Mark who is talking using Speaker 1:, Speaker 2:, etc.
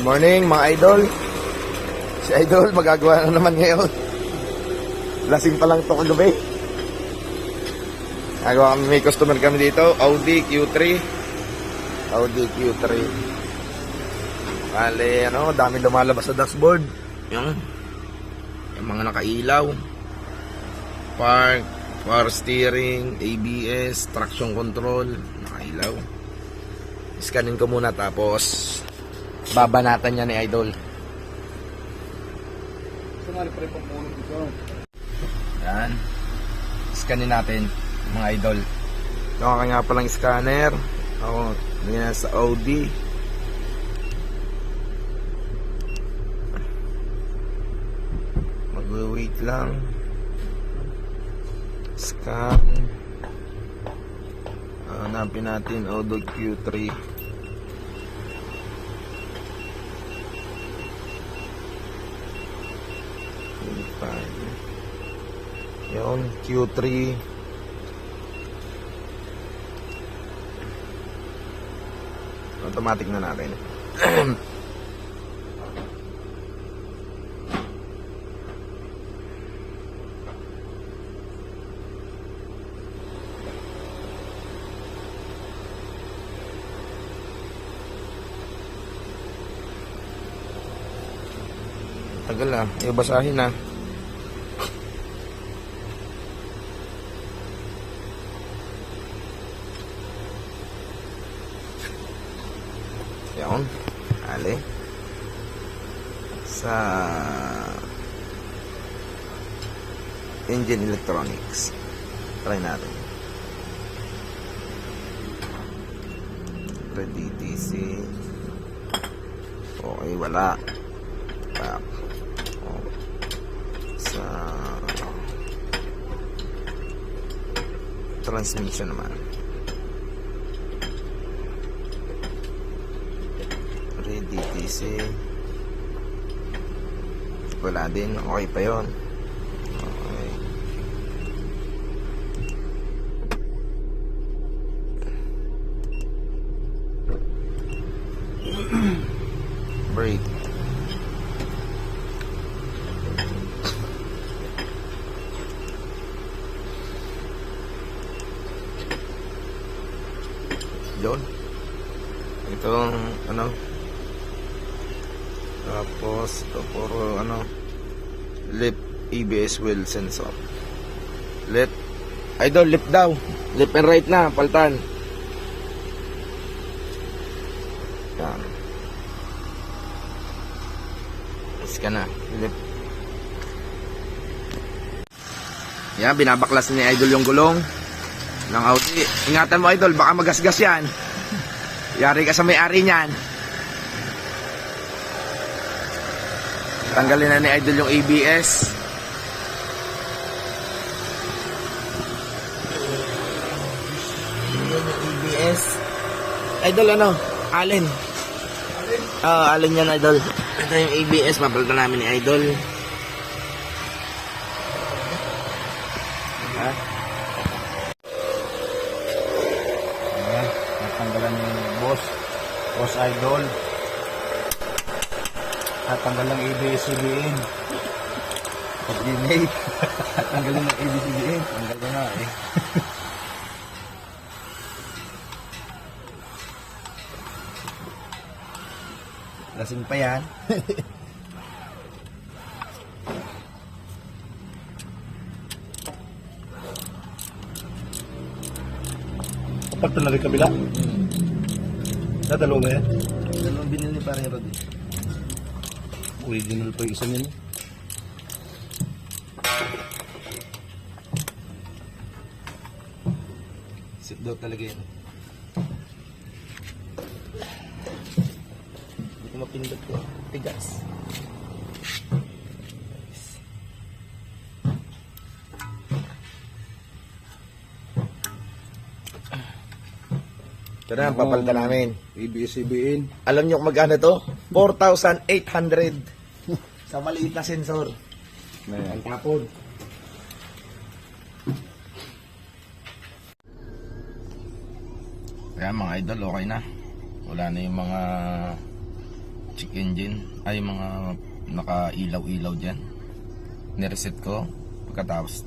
Speaker 1: Good morning mga idol. Si idol magagawa na naman ngayon. Lasing pa lang to kagabi. Nagawa kami, may customer kami dito, Audi Q3. Audi Q3. Bale, ano, dami lumalabas sa dashboard. Yung, yung mga nakailaw. Park, power steering, ABS, traction control, nakailaw. Scanin ko muna tapos babanatan niya ni Idol.
Speaker 2: Sumali pa rin pamulong dito.
Speaker 1: Yan. Scanin natin, mga idol. Ito ang nga palang scanner. Ako, yan sa Audi. Mag-wait lang. Scan. Hanapin natin Audi Q3. Yun, Q3. Automatic na natin. Tagal ah, ibasahin na. Yun. Ali. Sa engine electronics. Try natin. Ready DC. Okay, wala. Back. Sa transmission naman. Ready DC. Wala din. Okay pa yon. Okay. Brake. Yun. Itong ano tapos ito puro ano lip ABS wheel sensor. Left idol left daw. Left and right na paltan. Yan. Is ka na left yan binabaklas ni idol yung gulong ng Audi. Ingatan mo idol baka magasgas yan. Yari ka sa may-ari niyan Tanggalin na ni Idol yung ABS. ABS. Idol ano? Allen. Ah, Allen yan Idol. Ito yung ABS. Papalitan namin ni Idol. Ha? Ayan. Natanggalan yung boss. Boss Idol. Tatanggal ng ABS-CBN. Coordinate. Tatanggalin ng ABS-CBN. Tanggal na nga eh. Lasing pa yan.
Speaker 2: Kapag talaga kabila. Dadalo mo yan.
Speaker 1: Dalawang binili ni parang Rod.
Speaker 2: Original pa yung isa niyan.
Speaker 1: Sit daw talaga yan. Hindi ko mapindot ko. Tigas. Ito na, papalitan namin.
Speaker 2: ABS-CBN.
Speaker 1: Alam niyo kung magkano to? 4,800 sa maliit na sensor. Ang tapon. Kaya mga idol, okay na. Wala na yung mga check engine. Ay, mga naka-ilaw-ilaw dyan. Nireset ko. Pagkatapos,